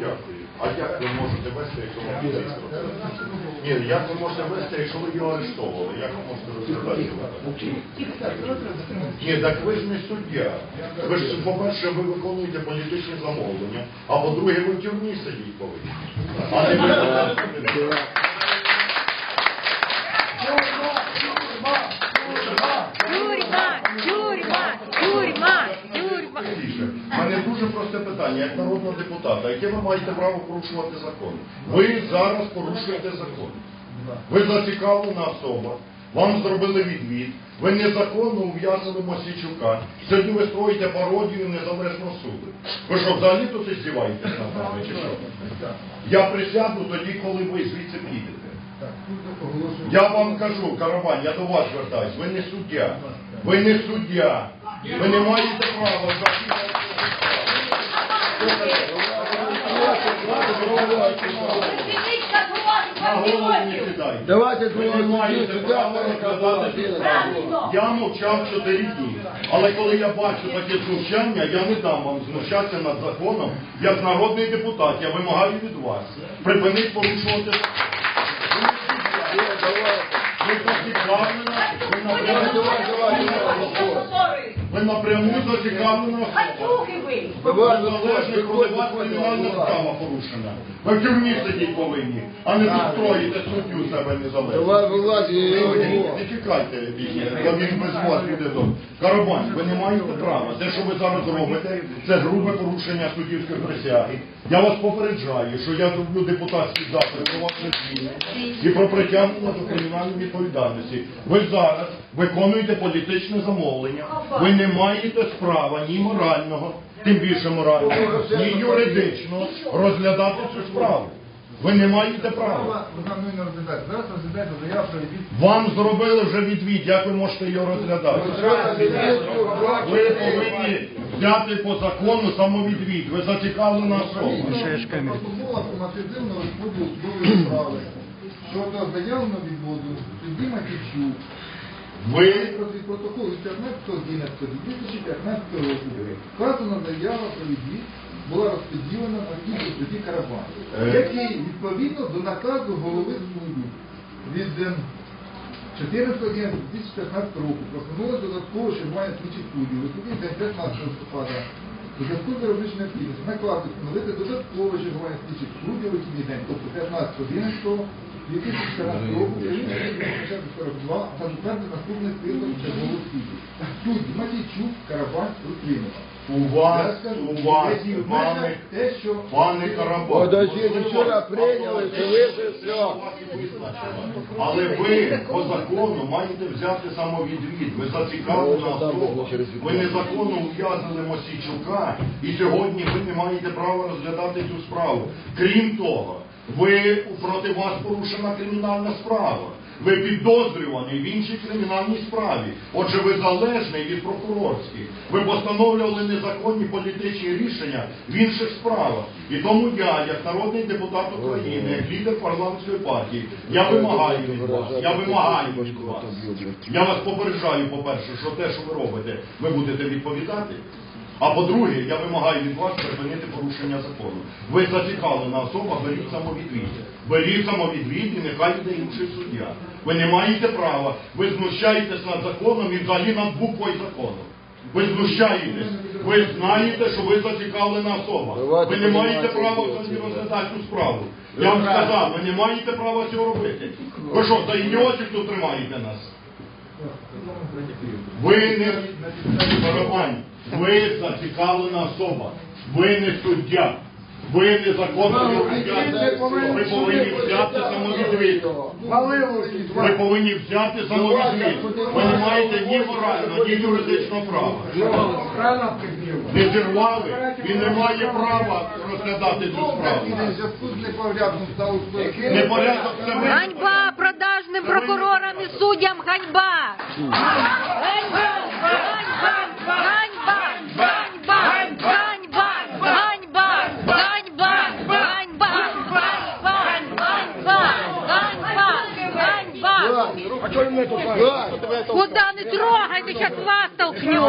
Дякую. А як ви можете вести, якщо вам підійсно? Ні, як ви можете вести, якщо ви його арештовували? Як ви можете розглядати? Ні, так ви ж не суддя. Ви ж, по-перше, ви виконуєте політичні замовлення, а по-друге, ви в тюрмі сидіть повинні. А не ви мене дуже просте питання, як народного депутата, яке ви маєте право порушувати закон? Ви зараз порушуєте закон. Ви зацікавлена особа, вам зробили відвід, ви незаконно ув'язали Мосійчука. Сьогодні ви строїте пародію незалежного суду. Ви що, взагалі тут здіваєтесь над нами, чи що? Я присяду тоді, коли ви звідси підете. Я вам кажу, Караван, я до вас звертаюсь, ви не суддя. Ви не суддя. Ви не маєте права захищати. На голову не сідайте. Давайте. Я мовчав чотири дні. Але коли я бачу таке знущання, я не дам вам знущатися над законом. Як народний депутат, я вимагаю від вас. Припиніть порушувати. Ви ви напряму, ви напряму зацікавлена особа. Коли вас кримінальна справа порушена. Ви в тюрмі сидіти повинні, а не застроїте суддю себе незалежно. Вилазь і Не чекайте, бо він без вас буде добре. Карабань, ви не маєте права. Те, що ви зараз робите, це грубе порушення суддівської присяги. Я вас попереджаю, що я зроблю депутатський запит про ваше звільнення і про притягнення до кримінальної відповідальності. Ви зараз виконуєте політичне замовлення. Ви не маєте права ні морального, тим більше морального, ні юридичного розглядати цю справу. Ви не маєте права. Вам зробили вже відвід, як ви можете його розглядати? Ви повинні взяти по закону самовідвід. Ви зацікавлена особа. Щодо заявленого відводу судді Матічук. Ви Протокол від 15.11.2015 року. Вказана заява про відвід була розподілена на кілька судді Карабан, Е. який відповідно до наказу голови суду від е, 14.11.2015 року простановили додатково чергування слідчих суддів у суді день 15 листопада. У зв'язку з виробничою необхідністю накладу встановити додаткове чергування слідчих суддів у день, тобто 15.11 2014 року, прийнято рішення 42, та затвердити наступний список чергових суддів. Судді Матійчук, Карабань, Литвинова. у вас, у вас, пане, те, що пане Карабан. Подожди, вчора прийняли, ви все. Але ви по закону маєте взяти самовідвід. Ви зацікавлена особа. Ви незаконно ув'язнили Мосійчука, і сьогодні ви не маєте права розглядати цю справу. Крім того, ви проти вас порушена кримінальна справа. Ви підозрюваний в іншій кримінальній справі. Отже, ви залежний від прокурорських. Ви постановлювали незаконні політичні рішення в інших справах. І тому я, як народний депутат України, як лідер парламентської партії, я вимагаю від вас. Я вимагаю від вас. Я вас попереджаю, по-перше, що те, що ви робите, ви будете відповідати. А по-друге, я вимагаю від вас припинити порушення закону. Ви зацікавлена особа, беріть самовідвід. Беріть самовідвід і нехай йде інший суддя. Ви не маєте права, ви знущаєтесь над законом і взагалі над буквою закону. Ви знущаєтесь. Ви знаєте, що ви зацікавлена особа. Ви не маєте права взагалі розглядати цю справу. Я вам сказав, ви не маєте права цього робити. Ви що, за ідіотів тут тримаєте нас? Ви не Барабань, ви зацікавлена особа. Ви не суддя. Ви незаконно відповідаєте. Ви повинні взяти самовідвід. Ви повинні взяти самовідвід. Ви не маєте ні морального, ні юридичного права. Не зірвали, він не має права розглядати цю справу. Непорядок це ви. Ганьба прокурорам і суддям, ганьба! Ганьба! Ганьба! Ганьба! Ганьба! Ганьба! Ганьба! Ганьба! Ганьба! Ганьба! Ганьба! Куда не трогайте, сейчас вас толкнем.